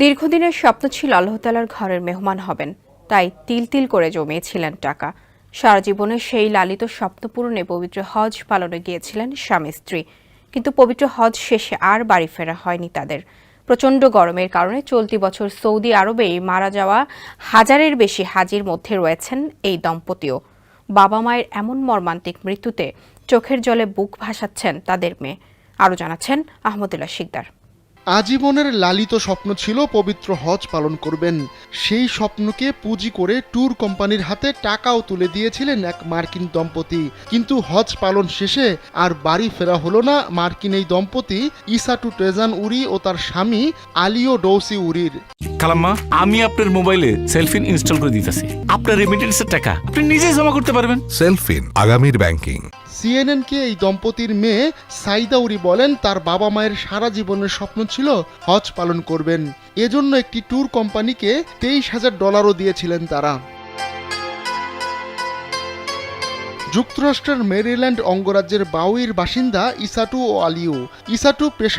দীর্ঘদিনের স্বপ্ন ছিল আল্লাহতালার ঘরের মেহমান হবেন, তাই তিল তিল করে জমিয়েছিলেন টাকা। সারা জীবনে সেই লালিত স্বপ্ন পূরণে পবিত্র হজ পালনে গিয়েছিলেন স্বামী স্ত্রী। কিন্তু পবিত্র হজ শেষে আর বাড়ি ফেরা হয়নি তাদের। প্রচণ্ড গরমের কারণে চলতি বছর সৌদি আরবেই মারা যাওয়া হাজারের বেশি হাজির মধ্যে রয়েছেন এই দম্পতিও। বাবা মায়ের এমন মর্মান্তিক মৃত্যুতে চোখের জলে বুক ভাসাচ্ছেন তাদের মেয়ে। আরও জানাচ্ছেন আহমদুল্লাহ শিকদার। আজীবনের লালিত স্বপ্ন ছিল পবিত্র হজ পালন করবেন। সেই স্বপ্নকে পুঁজি করে ট্যুর কোম্পানির হাতে টাকাও তুলে দিয়েছিলেন এক মার্কিন দম্পতি। কিন্তু হজ পালন শেষে আর বাড়ি ফেরা হলো না মার্কিন এই দম্পতি ইসাটু টেজান উরি ও তার স্বামী আলিও ডৌসি উরির। খালাম্মা আমি আপনার মোবাইলে সেলফিন ইনস্টল করে দিতেছি। আপনার রেমিটেন্সের টাকা আপনি নিজেই জমা করতে পারবেন। সেলফিন আগামীর ব্যাংকিং সিএনএনকে এই দম্পতির মেয়ে সাইদা উরি বলেন তার বাবা মায়ের সারা জীবনের স্বপ্ন ছিল হজ পালন করবেন। এজন্য একটি ট্যুর কোম্পানিকে তেইশ হাজার ডলারও দিয়েছিলেন তারা। যুক্তরাষ্ট্রের মেরিল্যান্ড অঙ্গরাজ্যের বাউইর বাসিন্দা ইসাটু ও আলিউ। ইসাটু পেশা